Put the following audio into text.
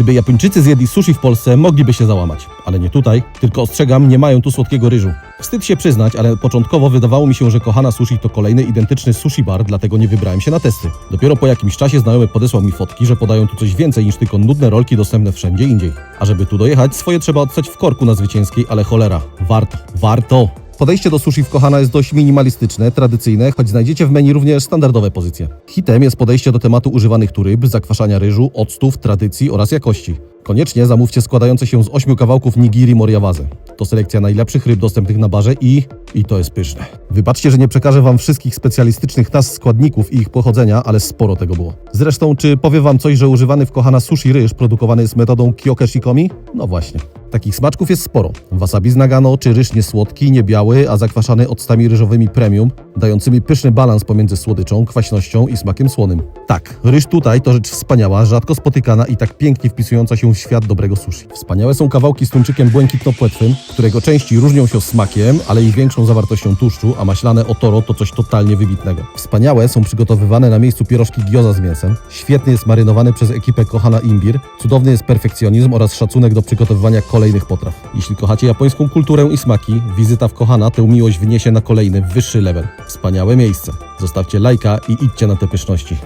Gdyby Japończycy zjedli sushi w Polsce, mogliby się załamać. Ale nie tutaj, tylko ostrzegam, nie mają tu słodkiego ryżu. Wstyd się przyznać, ale początkowo wydawało mi się, że kochana sushi to kolejny identyczny sushi bar, dlatego nie wybrałem się na testy. Dopiero po jakimś czasie znajomy podesłał mi fotki, że podają tu coś więcej niż tylko nudne rolki dostępne wszędzie indziej. A żeby tu dojechać, swoje trzeba odstać w korku na zwycięskiej, ale cholera, warto, warto! Podejście do sushi w Kochana jest dość minimalistyczne, tradycyjne, choć znajdziecie w menu również standardowe pozycje. Hitem jest podejście do tematu używanych tu ryb, zakwaszania ryżu, octów, tradycji oraz jakości. Koniecznie zamówcie składające się z ośmiu kawałków nigiri moriawaze. To selekcja najlepszych ryb dostępnych na barze i... i to jest pyszne. Wybaczcie, że nie przekażę wam wszystkich specjalistycznych nazw składników i ich pochodzenia, ale sporo tego było. Zresztą, czy powie wam coś, że używany w Kochana sushi ryż produkowany jest metodą kyoke shikomi? No właśnie. Takich smaczków jest sporo. Wasabi z nagano, czy ryż niesłodki, niebiały, a zakwaszany octami ryżowymi premium, dającymi pyszny balans pomiędzy słodyczą, kwaśnością i smakiem słonym. Tak, ryż tutaj to rzecz wspaniała, rzadko spotykana i tak pięknie wpisująca się w świat dobrego sushi. Wspaniałe są kawałki z tuńczykiem błękitno-płetwym, którego części różnią się smakiem, ale i większą zawartością tłuszczu, a maślane otoro to coś totalnie wybitnego. Wspaniałe są przygotowywane na miejscu pierożki gyoza z mięsem, świetnie jest marynowany przez ekipę Kochana Imbir, cudowny jest perfekcjonizm oraz szacunek do przygotowywania potraw. Jeśli kochacie japońską kulturę i smaki, wizyta w Kochana tę miłość wyniesie na kolejny, wyższy level. Wspaniałe miejsce. Zostawcie lajka i idźcie na te pyszności.